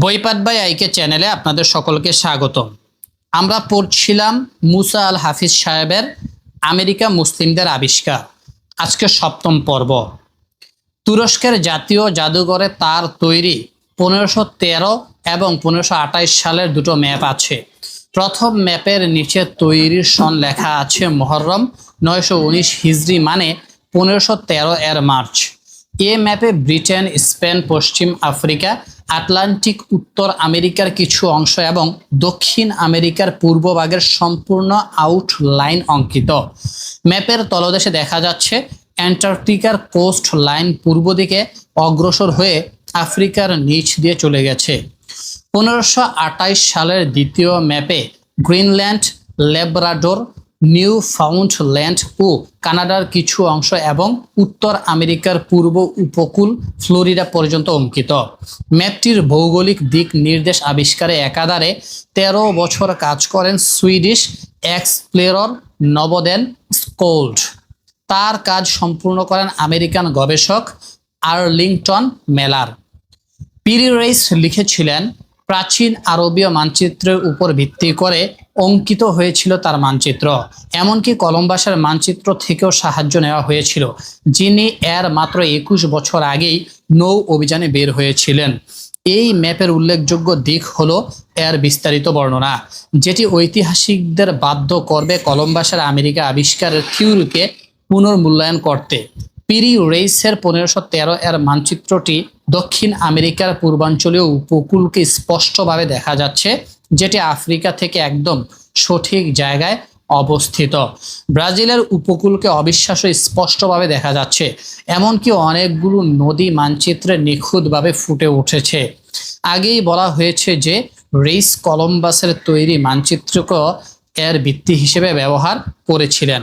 বইপাট by আইকে চ্যানেলে আপনাদের সকলকে স্বাগতম। আমরা পড়ছিলাম মুসা আল হাফিজ সাহেবের আমেরিকা মুসলিমদের আবিষ্কার, আজকে সপ্তম পর্ব। তুরস্কের জাতীয় জাদুঘরে তার তৈরি পনেরোশো তেরো এবং পনেরোশো আঠাইশ সালের দুটো ম্যাপ আছে। প্রথম ম্যাপের নিচে তৈরির সন লেখা আছে মহরম, নয়শো উনিশ হিজড়ি মানে পনেরোশো তেরো এর মার্চ। এ ম্যাপে ব্রিটেন, স্পেন, পশ্চিম আফ্রিকা, আটলান্টিক, উত্তর আমেরিকার কিছু অংশ এবং দক্ষিণ আমেরিকার পূর্বভাগের সম্পূর্ণ আউটলাইন অঙ্কিত। ম্যাপের তলদেশে দেখা যাচ্ছে অ্যান্টার্কটিকার কোস্ট লাইন পূর্ব দিকে অগ্রসর হয়ে আফ্রিকার নিচ দিয়ে চলে গেছে। পনেরোশো সালের দ্বিতীয় ম্যাপে গ্রিনল্যান্ড লেব্রাডোর নিউ ফাউন্ডল্যান্ড ও কানাডার কিছু অংশ এবং উত্তর আমেরিকার পূর্ব উপকূল ফ্লোরিডা পর্যন্ত অঙ্কিত। ম্যাপটির ভৌগোলিক দিক নির্দেশ আবিষ্কারে একাধারে তেরো বছর কাজ করেন সুইডিশ এক্সপ্লেরর নবদেন স্কোল্ড। তার কাজ সম্পূর্ণ করেন আমেরিকান গবেষক আর্লিংটন মেলার। পিরি রেইস লিখেছিলেন, প্রাচীন আরবীয় মানচিত্রের উপর ভিত্তি করে অঙ্কিত হয়েছিল তার মানচিত্র। এমনকি কলম্বাসের মানচিত্র থেকেও সাহায্য নেওয়া হয়েছিল, যিনি এর মাত্র একুশ বছর আগেই নৌ অভিযানে বের হয়েছিলেন। এই ম্যাপের উল্লেখযোগ্য দিক হলো এর বিস্তারিত বর্ণনা, যেটি ঐতিহাসিকদের বাধ্য করবে কলম্বাসের আমেরিকা আবিষ্কারের থিওরিকে পুনর্মূল্যায়ন করতে। পিরি রেইসের পনেরোশো তেরো এর মানচিত্রটি দক্ষিণ আমেরিকার পূর্বাঞ্চলীয় উপকূলকে স্পষ্টভাবে দেখা যাচ্ছে যেটি আফ্রিকা থেকে একদম সঠিক জায়গায় অবস্থিত। ব্রাজিলের উপকূলকে অবিশ্বাস্য স্পষ্টভাবে দেখা যাচ্ছে, এমনকি অনেকগুলো নদী মানচিত্রে নিখুঁতভাবে ফুটে উঠেছে। আগেই বলা হয়েছে যে রেইস কলম্বাসের তৈরি মানচিত্রকে এর ভিত্তি হিসেবে ব্যবহার করেছিলেন।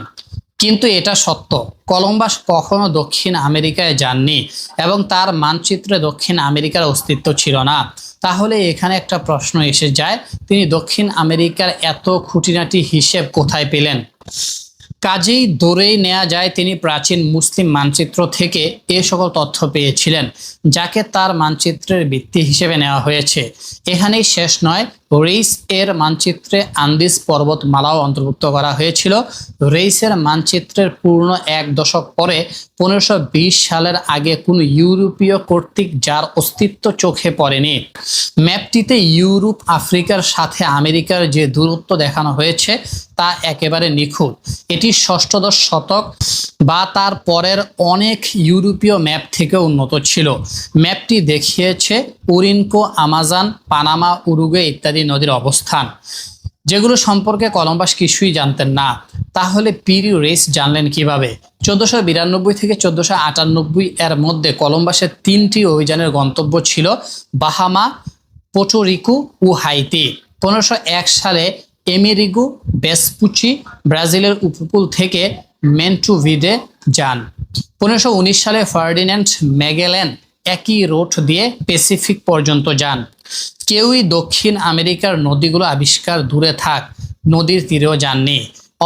কিন্তু এটা সত্য। কলম্বাস কখনো দক্ষিণ আমেরিকায় যাননি এবং তার মানচিত্রে দক্ষিণ আমেরিকার অস্তিত্ব ছিল না। তাহলে এখানে একটা প্রশ্ন এসে যায়, তিনি দক্ষিণ আমেরিকার এত খুঁটিনাটি হিসেব কোথায় পেলেন? কাজেই ধরেই নেওয়া যায় তিনি প্রাচীন মুসলিম মানচিত্র থেকে এ সকল তথ্য পেয়েছিলেন, যাকে তার মানচিত্রের ভিত্তি হিসেবে নেওয়া হয়েছে। এখানেই শেষ নয় রেইস এর মানচিত্রে আন্দিস পর্বতমালাও অন্তর্ভুক্ত করা হয়েছিল। রেইসের মানচিত্রের পূর্ণ এক দশক পরে পনেরোশো সালের আগে কোনো ইউরোপীয় কর্তৃক যার অস্তিত্ব চোখে পড়েনি। ম্যাপটিতে ইউরোপ, আফ্রিকার সাথে আমেরিকার যে দূরত্ব দেখানো হয়েছে তা একেবারে নিখুঁত। এটি ষষ্ঠদশ শতক বা তার পরের অনেক ইউরোপীয় ম্যাপ থেকে উন্নত ছিল। ম্যাপটি দেখিয়েছে উরিনকো, আমাজান, পানামা উরুগে ইত্যাদি নদীর অবস্থান। যেগুলো সম্পর্কে কলম্বাস কিছুই জানতেন না। তাহলে পিরি রেস জানলেন কীভাবে? চোদ্দশো বিরানব্বই থেকে চোদ্দশো আটানব্বই এর মধ্যে কলম্বাসের তিনটি অভিযানের গন্তব্য ছিল বাহামা, পোটোরিকু ও হাইতি। পনেরোশো এক সালে এমেরিগু, বেসপুচি, ব্রাজিলের উপকূল থেকে মেন্টুভিদে যান। পনেরোশো সালে ফার্ডিন্যান্ড ম্যাগেলেন একই রোড দিয়ে প্যাসিফিক পর্যন্ত যান। কেউই দক্ষিণ আমেরিকার নদীগুলো আবিষ্কার দূরে থাক, নদীর তীরেও যাননি।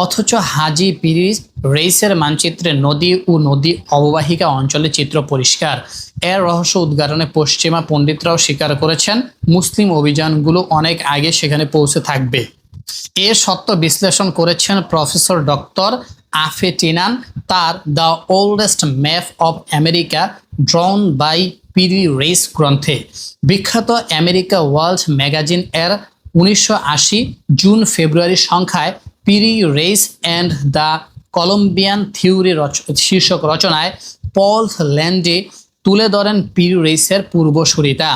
অথচ হাজি পিরিস রেইসের মানচিত্রে নদী ও নদী অববাহিকা অঞ্চলে চিত্র পরিষ্কার। এর রহস্য উদ্ঘাটনে পশ্চিমা পণ্ডিতরাও স্বীকার করেছেন, মুসলিম অভিযানগুলো অনেক আগে সেখানে পৌঁছে থাকবে। এ সত্য বিশ্লেষণ করেছেন প্রফেসর ডক্টর আফেটিনান, তার the oldest map of America drawn by Piri Reis গ্রন্থে। বিখ্যাত আমেরিকা ওয়ার্ল্ড ম্যাগাজিন এর উনিশশো আশি জুন ফেব্রুয়ারি সংখ্যায় Piri Reis and the Columbian theory শীর্ষক রচনায় পল ল্যান্ডে তুলে ধরেন পিরি রেসের পূর্বসূরিতা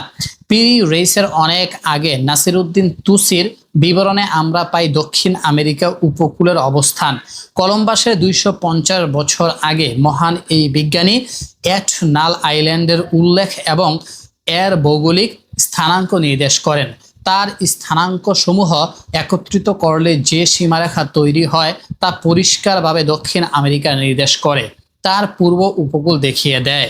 পিরি রেসের অনেক আগে নাসিরুদ্দিন তুসির বিবরণে আমরা পাই দক্ষিণ আমেরিকা উপকূলের অবস্থান। কলম্বাসের দুইশো পঞ্চাশ বছর আগে মহান এই বিজ্ঞানী অ্যাট নাল আইল্যান্ডের উল্লেখ এবং এর ভৌগোলিক স্থানাঙ্ক নির্দেশ করেন। তার স্থানাঙ্ক সমূহ একত্রিত করলে যে সীমারেখা তৈরি হয় তা পরিষ্কারভাবে দক্ষিণ আমেরিকা নির্দেশ করে, তার পূর্ব উপকূল দেখিয়ে দেয়।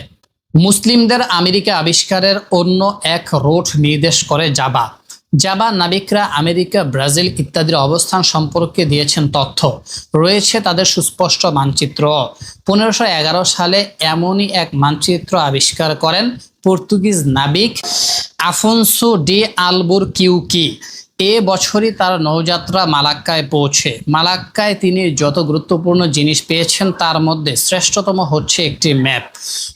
মুসলিমদের আমেরিকা আবিষ্কারের অন্য এক রোড নির্দেশ করে জাবা। জাবা, নাবিকরা, আমেরিকা, ব্রাজিল ইত্যাদির অবস্থান সম্পর্কে দিয়েছেন তথ্য। রয়েছে তাদের সুস্পষ্ট মানচিত্র। পনেরোশো সালে এমনই এক মানচিত্র আবিষ্কার করেন পর্তুগিজ নাবিক আফোনসো ডি আলবুর কিউকি এ বছরই তার নৌযাত্রা মালাক্কায় পৌঁছে। মালাক্কায় তিনি যত গুরুত্বপূর্ণ জিনিস পেয়েছেন, তার মধ্যে শ্রেষ্ঠতম হচ্ছে একটি ম্যাপ।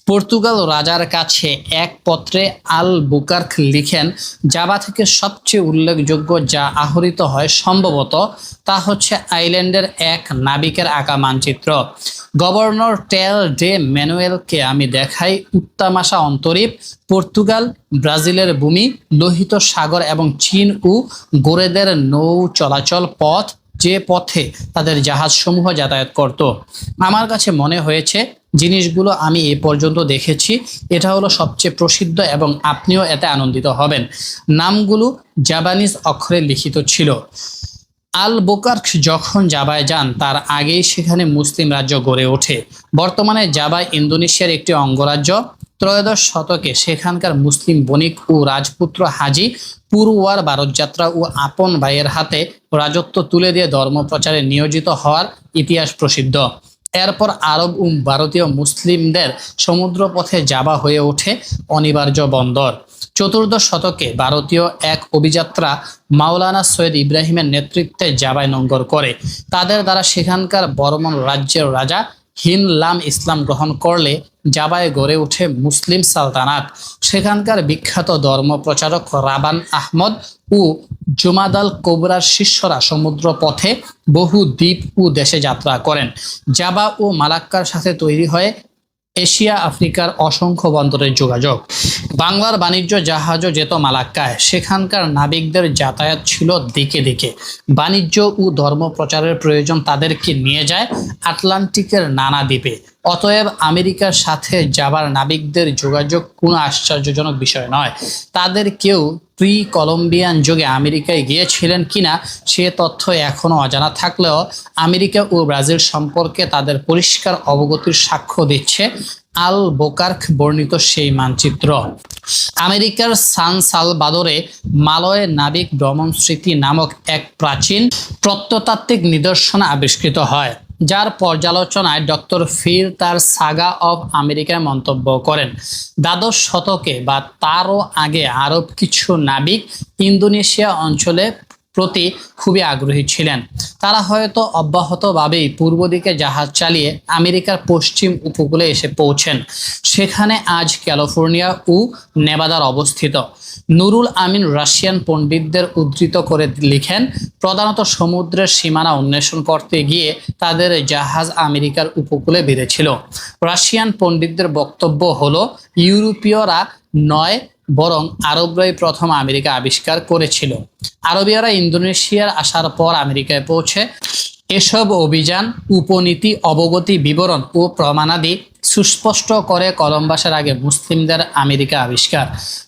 পর্তুগাল রাজার কাছে এক পত্রে আল বুকার্ক লিখেন, জাবা থেকে সবচেয়ে উল্লেখযোগ্য যা আহরিত হয় সম্ভবত তা হচ্ছে আইল্যান্ডের এক নাবিকের আঁকা মানচিত্র। গভর্নর টেল ডে ম্যানুয়েলকে আমি দেখাই উত্তামাশা অন্তরীপ পর্তুগাল, ব্রাজিলের ভূমি, লোহিত সাগর এবং চীন ও গোরেদের নৌ চলাচল পথ যে পথে তাদের জাহাজসমূহ যাতায়াত করত। আমার কাছে মনে হয়েছে, জিনিসগুলো আমি এ পর্যন্ত দেখেছি। এটা হলো সবচেয়ে প্রসিদ্ধ এবং আপনিও এতে আনন্দিত হবেন। নামগুলো জাপানিজ অক্ষরে লিখিত ছিল। আল বোকার্ক যখন জাবায় যান, তার আগেই সেখানে মুসলিম রাজ্য গড়ে ওঠে। বর্তমানে জাবা ইন্দোনেশিয়ার একটি অঙ্গরাজ্য। ত্রয়োদশ শতকে সেখানকার মুসলিম বণিক ও রাজপুত্র হাজি পুরুয়ার ভারতযাত্রা ও আপন ভাইয়ের হাতে রাজত্ব তুলে দিয়ে ধর্ম প্রচারে নিয়োজিত হওয়ার ইতিহাস প্রসিদ্ধ। এরপর আরব ও ভারতীয় মুসলিমদের সমুদ্রপথে যাবা হয়ে ওঠে অনিবার্য বন্দর। চতুর্দশ শতকে ভারতীয় এক অভিযাত্রা মাওলানা সৈয়দ ইব্রাহিমের নেতৃত্বে জাবায় নঙ্গর করে। তাদের দ্বারা সেখানকার বর্মন রাজ্যের রাজা হিনলাম ইসলাম গ্রহণ করলে জাবায় গড়ে ওঠে মুসলিম সালতানাত। সেখানকার বিখ্যাত ধর্ম প্রচারক রাবান আহমদ ও জুমাদাল কোবরার শিষ্যরা সমুদ্র পথে বহু দ্বীপ ও দেশে যাত্রা করেন। জাবা ও মালাক্কার সাথে তৈরি হয় এশিয়া আফ্রিকার অসংখ্য বন্দরের যোগাযোগ। বাংলার বাণিজ্য জাহাজও যেত মালাক্কায়। সেখানকার নাবিকদের যাতায়াত ছিল দিকে দিকে। বাণিজ্য ও ধর্ম প্রচারের প্রয়োজন তাদেরকে নিয়ে যায় আটলান্টিকের নানা দ্বীপে। অতএব আমেরিকার সাথে যাবার নাবিকদের যোগাযোগ কোনো আশ্চর্যজনক বিষয় নয়। তাদের কেউ প্রি কলম্বিয়ান যুগে আমেরিকায় গিয়েছিলেন কিনা, সে তথ্য এখনও অজানা থাকলেও আমেরিকা ও ব্রাজিল সম্পর্কে তাদের পরিষ্কার অবগতির সাক্ষ্য দিচ্ছে আল বোকার্ক বর্ণিত সেই মানচিত্র। আমেরিকার সান সালভাদোরে মালয় নাবিক ভ্রমণ স্মৃতি নামক এক প্রাচীন প্রত্নতাত্ত্বিক নিদর্শন আবিষ্কৃত হয়। যার পর্যালোচনায় ডক্টর ফির তার সাগা অফ আমেরিকায় মন্তব্য করেন। দ্বাদশ শতকে বা তারও আগে আরব কিছু নাবিক ইন্দোনেশিয়া অঞ্চলে প্রতি খুবই আগ্রহী ছিলেন। তারা হয়তো অব্যাহতভাবেই পূর্ব দিকে জাহাজ চালিয়ে আমেরিকার পশ্চিম উপকূলে এসে পৌঁছেন। সেখানে আজ ক্যালিফোর্নিয়া ও নেবাদার অবস্থিত। নুরুল আমিন রাশিয়ান পণ্ডিতদের উদ্ধৃত করে লিখেন, প্রধানত সমুদ্রের সীমানা অন্বেষণ করতে গিয়ে তাদের জাহাজ আমেরিকার উপকূলে বেঁধেছিল। রাশিয়ান পণ্ডিতদের বক্তব্য হলো, ইউরোপীয়রা নয় বরং আরবরাই প্রথম আমেরিকা আবিষ্কার করেছিল। আরবিয়ারা ইন্দোনেশিয়ার আসার পর আমেরিকায় পৌঁছে এসব অভিযান, উপনীতি, অবগতি, বিবরণ ও প্রমাণাদি সুস্পষ্ট করে কলম্বাসের আগে মুসলিমদের আমেরিকা আবিষ্কার,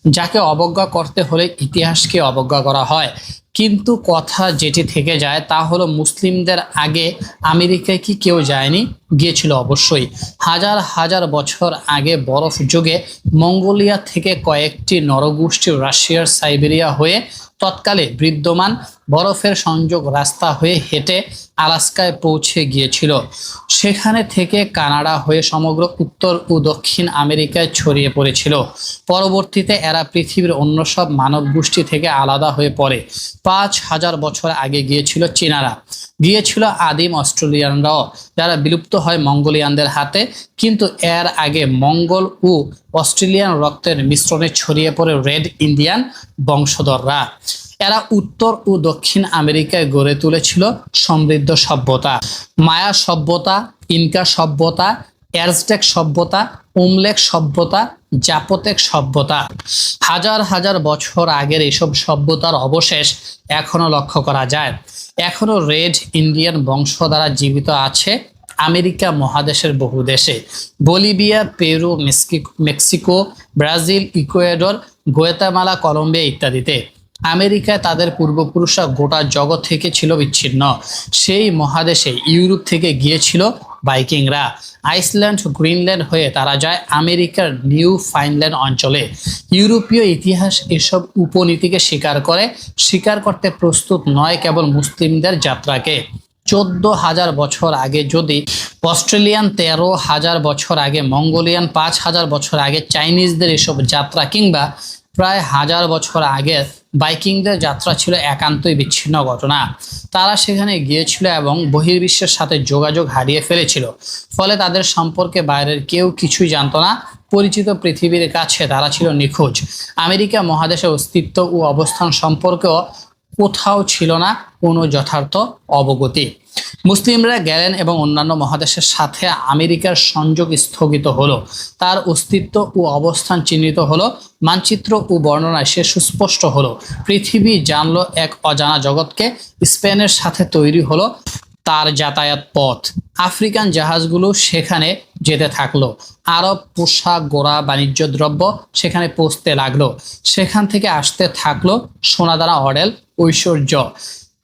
যাকে অবজ্ঞা করতে হলে ইতিহাসকে অবজ্ঞা করা হয়। কিন্তু কথা যেটি থেকে যায় তা হলো, মুসলিমদের আগে আমেরিকায় কি কেউ যায়নি? গিয়েছিল অবশ্যই। হাজার হাজার বছর আগে বরফ যুগে মঙ্গোলিয়া থেকে কয়েকটি নরগোষ্ঠী রাশিয়ার সাইবেরিয়া হয়ে তৎকালে বিদ্যমান বরফের সংযোগ রাস্তা হয়ে হেঁটে আলাস্কায় পৌঁছে গিয়েছিল। সেখানে থেকে কানাডা হয়ে সমগ্র উত্তর ও দক্ষিণ আমেরিকায় ছড়িয়ে পড়েছিল। পরবর্তীতে এরা পৃথিবীর অন্য সব মানব গোষ্ঠী থেকে আলাদা হয়ে পড়ে। পাঁচ হাজার বছর আগে গিয়েছিল চীনারা। গিয়েছিল আদিম অস্ট্রেলিয়ানরাও, যারা বিলুপ্ত হয় মঙ্গোলিয়ানদের হাতে। কিন্তু এর আগে মঙ্গল ও অস্ট্রেলিয়ান রক্তের মিশ্রণে ছড়িয়ে পড়ে রেড ইন্ডিয়ান বংশধররা। এরা উত্তর ও দক্ষিণ আমেরিকায় গড়ে তুলেছিল সমৃদ্ধ সভ্যতা। মায়া সভ্যতা, ইনকা সভ্যতা অ্যাজটেক সভ্যতা, উমলেক সভ্যতা, জাপতেক সভ্যতা। হাজার হাজার বছর আগের এসব সভ্যতার অবশেষ এখনও লক্ষ্য করা যায়। এখনও রেড ইন্ডিয়ান বংশ দ্বারা জীবিত আছে আমেরিকা মহাদেশের বহু দেশে। Bolivia, Peru, Mexico Mexico, Brazil, Ecuador, Guatemala, Colombia ইত্যাদিতে। আমেরিকায় তাদের পূর্বপুরুষরা গোটা জগৎ থেকে ছিল বিচ্ছিন্ন। সেই মহাদেশে ইউরোপ থেকে গিয়েছিল বাইকিংরা আইসল্যান্ড, গ্রিনল্যান্ড হয়ে তারা যায় আমেরিকার নিউ ফাইনল্যান্ড অঞ্চলে। ইউরোপীয় ইতিহাস এসব উপনীতিকে স্বীকার করে, স্বীকার করতে প্রস্তুত নয় কেবল মুসলিমদের যাত্রাকে। চোদ্দ হাজার বছর আগে যদি অস্ট্রেলিয়ান, তেরো হাজার বছর আগে, মঙ্গোলিয়ান, পাঁচ হাজার বছর আগে চাইনিজদের এসব যাত্রা কিংবা প্রায় হাজার বছর আগে বাইকিংদের যাত্রা ছিল একান্তই বিচ্ছিন্ন ঘটনা। তারা সেখানে গিয়েছিল এবং বহির্বিশ্বের সাথে যোগাযোগ হারিয়ে ফেলেছিল। ফলে তাদের সম্পর্কে বাইরের কেউ কিছুই জানত না। পরিচিত পৃথিবীর কাছে তারা ছিল নিখোঁজ। আমেরিকা মহাদেশের অস্তিত্ব ও অবস্থান সম্পর্কেও কোথাও ছিল না কোনো যথার্থ অবগতি। মুসলিমরা গেলেন এবং অন্যান্য মহাদেশের সাথে আমেরিকার সংযোগ স্থগিত হলো। তার অস্তিত্ব ও অবস্থান চিহ্নিত হলো, মানচিত্র ও বর্ণনায় সে সুস্পষ্ট হলো। পৃথিবী জানলো এক অজানা জগৎকে, স্পেনের সাথে তৈরি হলো তার যাতায়াত পথ। আফ্রিকান জাহাজগুলো সেখানে যেতে থাকল। আরব পোশাক, গোড়া, বাণিজ্য দ্রব্য সেখানে পৌঁছতে লাগল। সেখান থেকে আসতে থাকল সোনাদানা অডেল ঐশ্বর্য।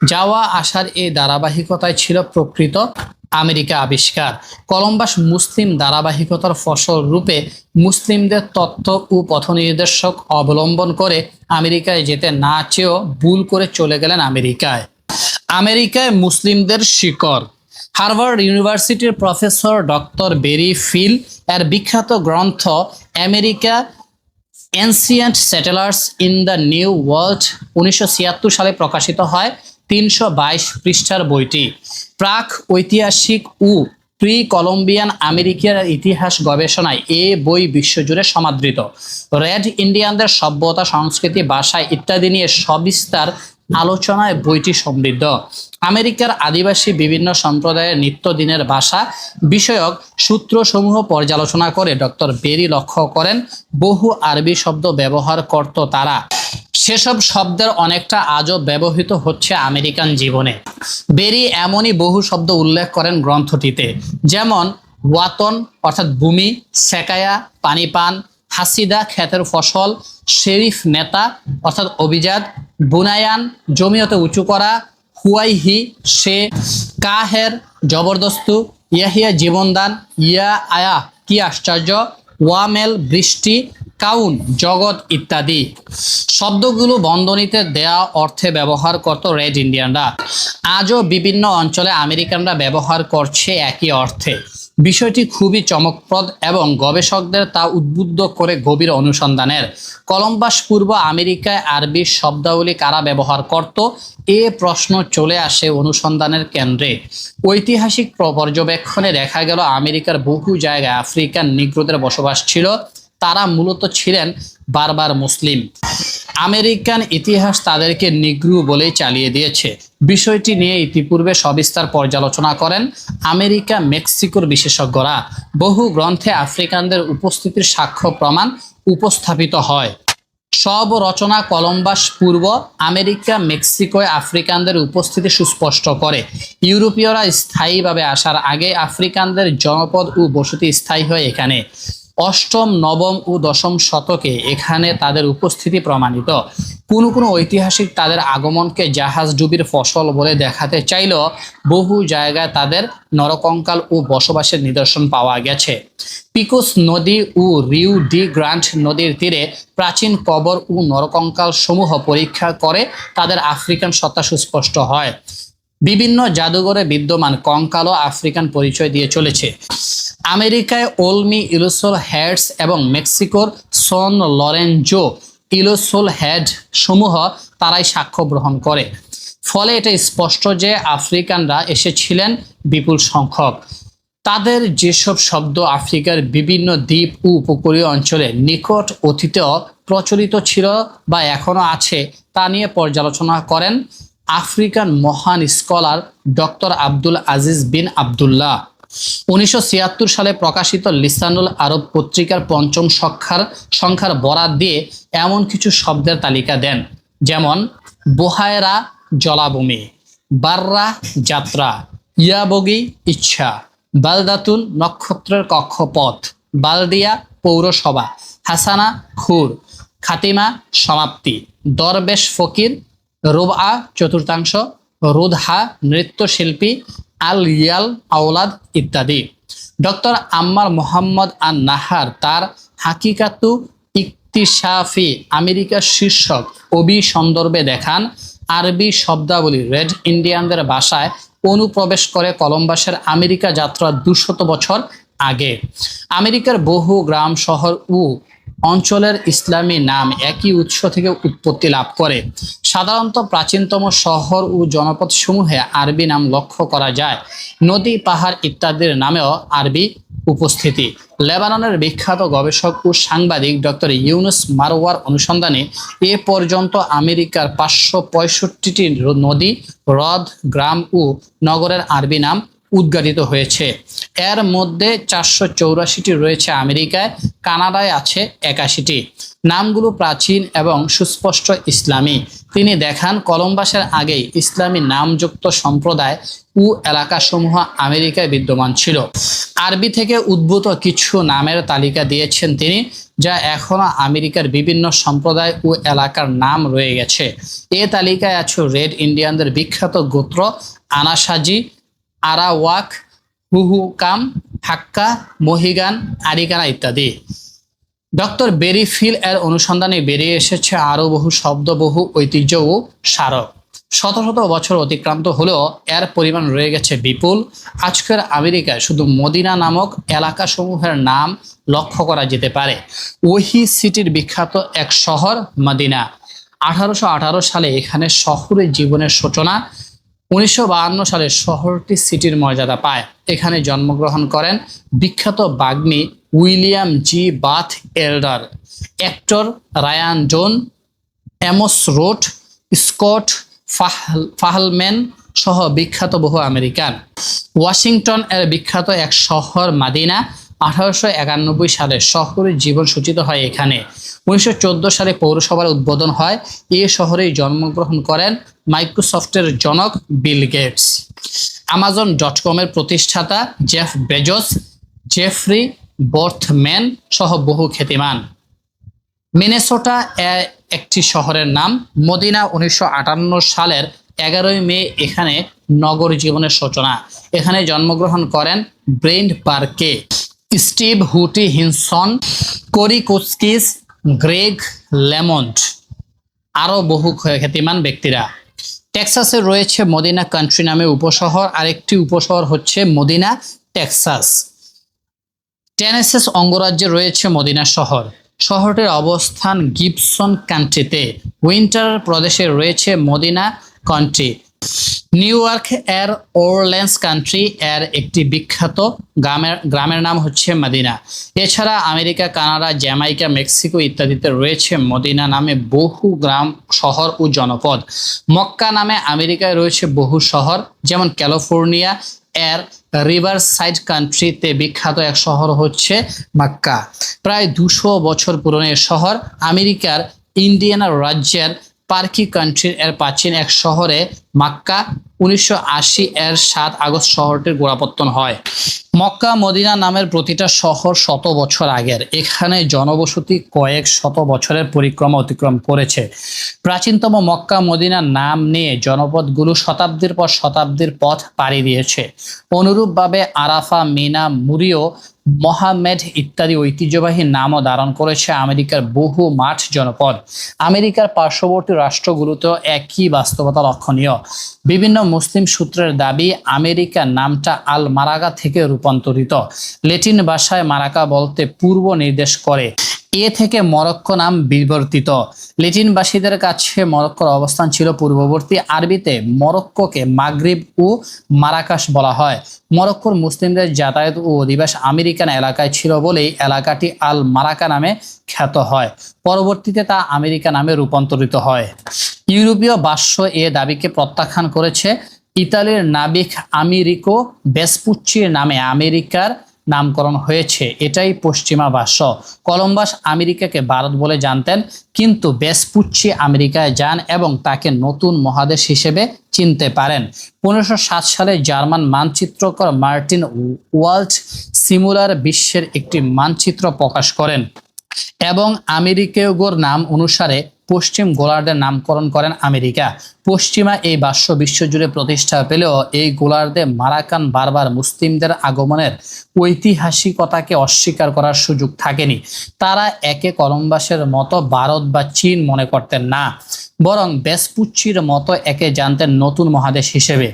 যাওয়া আসার এই ধারাবাহিকতায় ছিল প্রকৃত আমেরিকা আবিষ্কার। কলম্বাস মুসলিম ধারাবাহিকতার ফসল রূপে মুসলিমদের তত্ত্ব ও পথনির্দেশক অবলম্বন করে আমেরিকায় যেতে না চেয়েও ভুল করে চলে গেলেন আমেরিকায়। আমেরিকায় মুসলিমদের শিকড়। হার্ভার্ড ইউনিভার্সিটির প্রফেসর ডক্টর বেরি ফিল এর বিখ্যাত গ্রন্থ America ancient settlers in the new world উনিশশো ছিয়াত্তর সালে প্রকাশিত হয়। তিনশো বাইশ পৃষ্ঠার বইটি। প্রাক ঐতিহাসিক ও প্রি কলম্বিয়ান আমেরিকার ইতিহাস গবেষণায় এ বই বিশ্বজুড়ে সমাদৃত। রেড ইন্ডিয়ানদের সভ্যতা, সংস্কৃতি, ভাষা ইত্যাদি নিয়ে সবিস্তার আলোচনায় বইটি সমৃদ্ধ। আমেরিকার আদিবাসী বিভিন্ন সম্প্রদায়ের নিত্যদিনের ভাষা বিষয়ক সূত্রসমূহ পর্যালোচনা করে ডক্টর বেরি লক্ষ্য করেন, বহু আরবি শব্দ ব্যবহার করত তারা। সেসব শব্দের অনেকটা আজও ব্যবহৃত হচ্ছে আমেরিকান জীবনে। বেরি এমনই বহু শব্দ উল্লেখ করেন গ্রন্থটিতে, যেমন ওয়াতন, অর্থাৎ ভূমি, সেকায়া, পানিপান, হাসিদা, ক্ষেতের ফসল, শেরিফ নেতা অর্থাৎ অভিজাত বুনায়ান জমিয়তে উঁচু করা হুয়াইহি সে কাহের, জবরদস্তু, ইয়াহিয়া জীবনদান, ইয়া আয়া, কি আশ্চর্য, ওয়ামেল, বৃষ্টি, কাউন, জগৎ ইত্যাদি। শব্দগুলো বন্ধনীতে দেয়া অর্থে ব্যবহার করত রেড ইন্ডিয়ানরা। আজও বিভিন্ন অঞ্চলে আমেরিকানরা ব্যবহার করছে একই অর্থে। বিষয়টি খুবই চমকপ্রদ এবং গবেষকদের তা উদ্বুদ্ধ করে গভীর অনুসন্ধানের। কলম্বাস পূর্ব আমেরিকায় আরবি শব্দাবলী কারা ব্যবহার করত? এ প্রশ্ন চলে আসে অনুসন্ধানের কেন্দ্রে। ঐতিহাসিক পর্যবেক্ষণে দেখা গেল, আমেরিকার বহু জায়গায় আফ্রিকান নিগ্রোদের বসবাস ছিল। তারা মূলত ছিলেন বারবার মুসলিম। আমেরিকান ইতিহাস তাদেরকে নিগ্রু বলেই চালিয়ে দিয়েছে। বিষয়টি নিয়ে ইতিপূর্বে সবিস্তার পর্যালোচনা করেন আমেরিকা মেক্সিকোর বিশেষজ্ঞরা। বহু গ্রন্থে আফ্রিকানদের উপস্থিতির সাক্ষ্য প্রমাণ উপস্থাপিত হয়। সব রচনা কলম্বাস পূর্ব আমেরিকা মেক্সিকোয় আফ্রিকানদের উপস্থিতি সুস্পষ্ট করে। ইউরোপীয়রা স্থায়ীভাবে আসার আগে আফ্রিকানদের জনপদ ও বসতি স্থায়ী হয় এখানে। অষ্টম, নবম ও দশম শতকে এখানে তাদের উপস্থিতি প্রমাণিত। কোনো কোনো ঐতিহাসিক তাদের আগমনকে জাহাজ ডুবির ফসল বলে দেখাতে চাইলেও বহু জায়গায় তাদের নরকঙ্কাল ও বসবাসের নিদর্শন পাওয়া গেছে। পিকুস নদী ও রিউ ডি গ্রান্ট নদীর তীরে প্রাচীন কবর ও নরকঙ্কাল সমূহ পরীক্ষা করে তাদের আফ্রিকান সত্তা সুস্পষ্ট হয়। বিভিন্ন জাদুঘরে বিদ্যমান কঙ্কালও আফ্রিকান পরিচয় দিয়ে চলেছে। আমেরিকায় ওলমি ইলোসোল হেডস এবং মেক্সিকোর সন লরেঞ্জো ইলোসোল হেড সমূহ তারাই সাক্ষ্য গ্রহণ করে। ফলে এটা স্পষ্ট যে আফ্রিকানরা এসেছিলেন বিপুল সংখ্যক। তাদের যেসব শব্দ আফ্রিকার বিভিন্ন দ্বীপ ও উপকূলীয় অঞ্চলে নিকট অতীতেও প্রচলিত ছিল বা এখনও আছে তা নিয়ে পর্যালোচনা করেন আফ্রিকান মহান scholar doctor Abdul Aziz bin Abdullah. উনিশশো ছিয়াত্তর সালে প্রকাশিত লিসানুল আরব পত্রিকার পঞ্চম সংখ্যার সংখ্যার বরাত দিয়ে এমন কিছু শব্দের তালিকা দেন, যেমন, বোহায়রা জলাভূমি, বাররা যাত্রা, ইয়াবগি ইচ্ছা, বালদাতুন নক্ষত্রের কক্ষপথ, বালদিয়া পৌরসভা, হাসানা খুর, খাতিমা সমাপ্তি, দরবেশ ফকির, রুবআ চতুর্থাংশ রুদহা নৃত্যশিল্পী আল ইয়াল আওলাদ ইত্যাদি। ডক্টর আম্মার মোহাম্মদ আন নাহার তার হাকিকাতু ইকতিসাফি আমেরিকার শীর্ষক অবি সন্দর্ভে দেখান, আরবি শব্দাবলী রেড ইন্ডিয়ানদের ভাষায় অনুপ্রবেশ করে কলম্বাসের আমেরিকা যাত্রা দুশত বছর আগে। আমেরিকার বহু গ্রাম, শহর ও অঞ্চলের ইসলামী নাম একই উৎস থেকে উৎপত্তি লাভ করে। সাধারণত প্রাচীনতম শহর ও জনপদ সমূহে আরবি নাম লক্ষ্য করা যায়। নদী, পাহাড় ইত্যাদির নামেও আরবি উপস্থিতি। লেবাননের বিখ্যাত গবেষক ও সাংবাদিক ডক্টর ইউনুস মারওয়ার অনুসন্ধানে এ পর্যন্ত আমেরিকার পাঁচশো পঁয়ষট্টিটি নদী, হ্রদ, গ্রাম ও নগরের আরবি নাম উদ্ঘাটিত হয়েছে। এর মধ্যে চারশো চৌরাশিটি রয়েছে আমেরিকায়, কানাডায় আছে একাশিটি। নামগুলো প্রাচীন এবং সুস্পষ্ট ইসলামী। তিনি দেখান, কলম্বাসের আগেই ইসলামী নামযুক্ত সম্প্রদায় ও এলাকাসমূহ আমেরিকায় বিদ্যমান ছিল। আরবি থেকে উদ্ভূত কিছু নামের তালিকা দিয়েছেন তিনি, যা এখনও আমেরিকার বিভিন্ন সম্প্রদায় ও এলাকার নাম রয়ে গেছে। এ তালিকায় আছে রেড ইন্ডিয়ানদের বিখ্যাত গোত্র আনাসাজি আরাওয়াক, হুহুকাম, হাক্কা, মহিগান আরিকানা ইত্যাদি। ডক্টর বেরি ফিল এর অনুসন্ধানে বেরিয়ে এসেছে আরও বহু শব্দ, বহু ঐতিহ্য ও স্মারক। শত শত বছর অতিক্রান্ত হলেও এর পরিমাণ রয়ে গেছে বিপুল। আজকের আমেরিকায় শুধু মদিনা নামক এলাকাসমূহের নাম লক্ষ্য করা যেতে পারে। ওহি সিটির বিখ্যাত এক শহর, মদিনা। আঠারোশো আঠারো সালে এখানে শহরের জীবনের সূচনা উনিশশো সালে শহরটি সিটির মর্যাদা পায়। এখানে জন্মগ্রহণ করেন বিখ্যাত বাগ্মী William G Bath Elder, actor Ryan Joan Amos Roth, Scott Fahl Fahlman সহ বিখ্যাত বহু আমেরিকান। ওয়াশিংটন এর বিখ্যাত এক শহর মাদিনা আঠারোশো একানব্বই সালে শহরের জীবন সূচিত হয় এখানে। উনিশশো চোদ্দ সালে পৌরসভার উদ্বোধন হয়। এ শহরেই জন্মগ্রহণ করেন মাইক্রোসফটের জনক বিল গেটস। আমাজন ডট কমের প্রতিষ্ঠাতা জেফ বেজস, জেফরি বর্থম্যান সহ বহু খ্যাতিমান। মিনেসোটা একটি শহরের নাম। মদিনা উনিশশো আটান্ন সালের এগারোই মে এখানে নগর জীবনের সূচনা। এখানে জন্মগ্রহণ করেন ব্রেন্ড পার্কে। Steve Hutchinson, Corey Kuskis Greg LeMond আরও বহু খ্যাতিমান ব্যক্তিরা। টেক্সাসে রয়েছে মদিনা কান্ট্রি নামে উপশহর, আরেকটি উপশহর হচ্ছে মদিনা, টেক্সাস। টেনেসেস অঙ্গরাজ্যে রয়েছে মদিনা শহর। শহরটির অবস্থান গিবসন কান্ট্রিতে। উইন্টার প্রদেশে রয়েছে মদিনা কান্ট্রি। নিউ ইয়র্ক এর ওরল্যান্ডস কান্ট্রি এর একটি বিখ্যাত গ্রামের গ্রামের নাম হচ্ছে মদিনা। এছাড়া আমেরিকা, কানাডা, জ্যামাইকা, মেক্সিকো ইত্যাদিতে রয়েছে মদিনা নামে বহু গ্রাম, শহর ও জনপদ। মক্কা নামে আমেরিকায় রয়েছে বহু শহর, যেমন ক্যালিফোর্নিয়া এর রিভার সাইড কান্ট্রিতে বিখ্যাত এক শহর হচ্ছে মাক্কা। প্রায় দুশো বছর পুরনো শহর আমেরিকার ইন্ডিয়ানা রাজ্যের পার্কি কান্ট্রির এর প্রাচীন এক শহরে মাক্কা উনিশশো এর সাত আগস্ট শহরটির গোড়াপত্তন হয়। মক্কা, মদিনা নামের প্রতিটা শহর শত বছর আগের। এখানে জনবসতি কয়েক শত বছরের পরিক্রমা অতিক্রম করেছে। প্রাচীনতম মক্কা মদিনার নাম নিয়ে জনপদগুলো শতাব্দীর পর শতাব্দীর পথ পাড়ি দিয়েছে। অনুরূপভাবে আরাফা, মিনা মুরিও মোহাম্মেদ ইত্যাদি ঐতিহ্যবাহী নামও ধারণ করেছে আমেরিকার বহু মাঠ জনপদ। আমেরিকার পার্শ্ববর্তী রাষ্ট্রগুলোতেও একই বাস্তবতা লক্ষণীয়। বিভিন্ন মুসলিম সূত্রের দাবি আমেরিকা নামটা আল মারাগা থেকে রূপান্তরিত। লেটিন ভাষায় মারাকা বলতে পূর্ব নির্দেশ করে। এ থেকে মরক্কো নাম বিবর্তিত। লেটিনবাসীদের কাছে মরক্কোর অবস্থান ছিল পূর্ববর্তী আরবিতে, মরক্কোকে মাগরিব ও মারাকাশ বলা হয়। মরক্কোর মুসলিমদের যাতায়াত ও অধিবাস আমেরিকান এলাকায় ছিল বলেই এলাকাটি আল মারাকা নামে খ্যাত হয়। পরবর্তীতে তা আমেরিকা নামে রূপান্তরিত হয়। ইউরোপীয় বাস্য এ দাবিকে প্রত্যাখ্যান করেছে ইতালির নাবিক আমেরিকো বেসপুচ্চির নামে। আমেরিকার নামকরণ হয়েছে। এটাই পশ্চিমা ভাষ্য কলম্বাস আমেরিকাকে ভারত বলে জানতেন, কিন্তু বেসপুচ্চি আমেরিকায় যান এবং তাকে নতুন মহাদেশ হিসেবে চিনতে পারেন। পনেরোশো সালে জার্মান মানচিত্রকর মার্টিন ওয়াল্ট সিমুলার বিশ্বের একটি মানচিত্র প্রকাশ করেন এবং আমেরিকীয়গোর নাম অনুসারে পশ্চিম গোলার্ধের নামকরণ করেন আমেরিকা। পশ্চিমা এই বাস্য বিশ্বজুড়ে প্রতিষ্ঠা পেলেও এই গোলার্ধে মারাকান বারবার মুসলিমদের আগমনের ঐতিহাসিকতাকে অস্বীকার করার সুযোগ থাকেনি। তারা একে কলম্বাসের মতো ভারত বা চীন মনে করতেন না, বরং বেসপুচ্ছির মতো একে জানতেন নতুন মহাদেশ হিসেবে।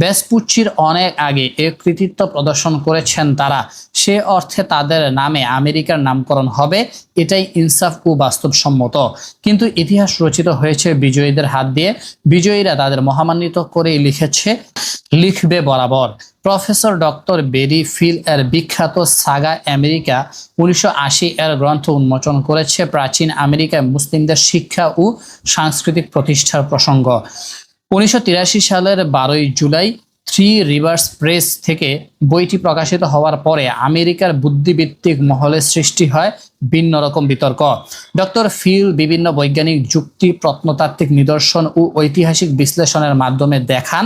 বেসপুচ্ছির অনেক আগে এ কৃতিত্ব প্রদর্শন করেছেন তারা সে অর্থে তাদের নামে আমেরিকার নামকরণ হবে, এটাই ইনসাফ ও বাস্তবসম্মত। কিন্তু ইতিহাস রচিত হয়েছে বিজয়ীদের হাত দিয়ে। বিজয়ীরা তাদের মহামান্বিত করেই লিখেছে, লিখবে বরাবর। প্রফেসর ডক্টর বেরি ফিল এর বিখ্যাত সাগা আমেরিকা উনিশশো আশি এর গ্রন্থ উন্মোচন করেছে প্রাচীন আমেরিকায় মুসলিমদের শিক্ষা ও সাংস্কৃতিক প্রতিষ্ঠার প্রসঙ্গ। উনিশশো তিরাশি সালের বারোই জুলাই থ্রি রিভার্স প্রেস থেকে বইটি প্রকাশিত হওয়ার পরে আমেরিকার বুদ্ধিভিত্তিক মহলে সৃষ্টি হয় ভিন্ন রকম বিতর্ক। ডক্টর ফিল বিভিন্ন বৈজ্ঞানিক যুক্তি, প্রত্নতাত্ত্বিক নিদর্শন ও ঐতিহাসিক বিশ্লেষণের মাধ্যমে দেখান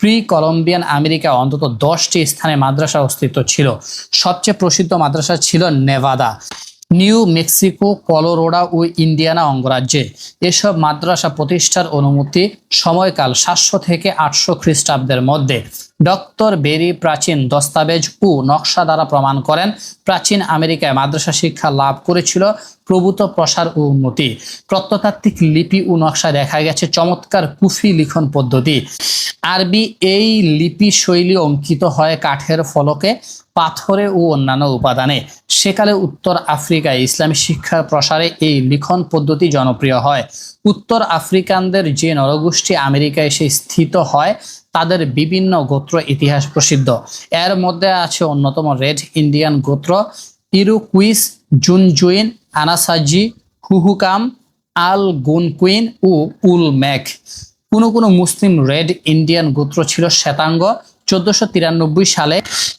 প্রি কলম্বিয়ান আমেরিকা অন্তত দশটি স্থানে মাদ্রাসা অস্তিত্ব ছিল। সবচেয়ে প্রসিদ্ধ মাদ্রাসা ছিল নেভাদা। নিউ মেক্সিকো, কলোরোডা ও ইন্ডিয়ানা অঙ্গরাজ্যে। এসব মাদ্রাসা প্রতিষ্ঠার অনুমতি সময়কাল সাতশো থেকে আটশো খ্রিস্টাব্দের মধ্যে। ডক্টর বেরি প্রাচীন দস্তাবেজ ও নকশা দ্বারা প্রমাণ করেন, প্রাচীন আমেরিকায় মাদ্রাসা শিক্ষা লাভ করেছিল প্রভূত প্রসার ও উন্নতি। প্রত্নতাত্ত্বিক লিপি ও নকশা দেখা গেছে চমৎকার কুফি লিখন পদ্ধতি। আরবি এই লিপি শৈলী অঙ্কিত হয় কাঠের ফলকে পাথরে ও অন্যান্য উপাদানে। সেকালে উত্তর আফ্রিকায় ইসলামী শিক্ষার প্রসারে এই লিখন পদ্ধতি জনপ্রিয় হয়। উত্তর আফ্রিকানদের যে নরগোষ্ঠী আমেরিকায় এসে স্থিত হয়, তাদের বিভিন্ন গোত্র ইতিহাস প্রসিদ্ধ। এর মধ্যে আছে অন্যতম রেড ইন্ডিয়ান গোত্র, ইরুকুইস, জুনজুইন, আনাসাজি হুহুকাম আল গুনকুইন ও উল ম্যাক। কোনো কোনো মুসলিম রেড ইন্ডিয়ান গোত্র ছিল শ্বেতাঙ্গ চোদ্দশো সালে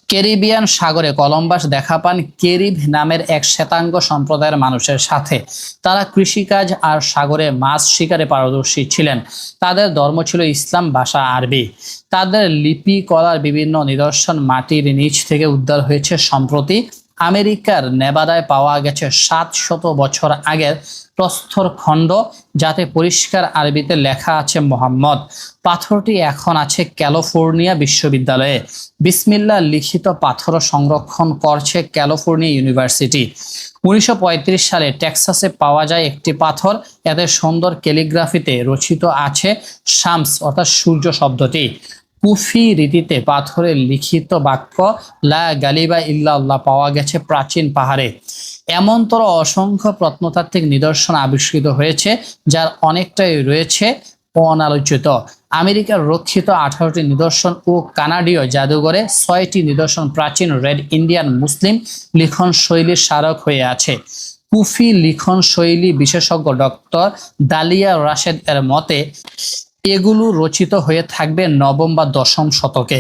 ক্যারিবিয়ান সাগরে কলম্বাস দেখা পান কেরিব নামের এক শ্বেতাঙ্গ সম্প্রদায়ের মানুষের সাথে। তারা কৃষিকাজ আর সাগরে মাছ শিকারে পারদর্শী ছিলেন। তাদের ধর্ম ছিল ইসলাম, ভাষা, আরবি। তাদের লিপি, কলার বিভিন্ন নিদর্শন মাটির নিচ থেকে উদ্ধার হয়েছে সম্প্রতি। আমেরিকার নেবাদায় পাওয়া গেছে সাত শত বছর আগের প্রস্তর খণ্ড, যাতে পরিষ্কার আরবিতে লেখা আছে মোহাম্মদ। পাথরটি এখন আছে ক্যালিফোর্নিয়া বিশ্ববিদ্যালয়ে। বিসমিল্লা লিখিত পাথর সংরক্ষণ করছে ক্যালিফোর্নিয়া ইউনিভার্সিটি। উনিশশো পঁয়ত্রিশ সালে টেক্সাসে পাওয়া যায় একটি পাথর। এতে সুন্দর ক্যালিগ্রাফিতে রচিত আছে শামস, অর্থাৎ সূর্য শব্দটি। কুফি রীতিতে পাথরে লিখিত বাক্য, লা গালিবা ইল্লাল্লাহ পাওয়া গেছে প্রাচীন পাহাড়ে। এমনতর অসংখ্য প্রত্নতাত্ত্বিক নিদর্শন আবিষ্কৃত হয়েছে, যার অনেকটাই রয়েছে অনালোচিত। আমেরিকার রক্ষিত আঠারোটি নিদর্শন ও কানাডীয় জাদুঘরে ছয়টি নিদর্শন প্রাচীন রেড ইন্ডিয়ান মুসলিম লিখন শৈলীর স্মারক হয়ে আছে। কুফি লিখন শৈলী বিশেষজ্ঞ ডক্টর দালিয়া রাশেদ এর মতে এগুলো রচিত হয়ে থাকবে নবম বা দশম শতকে।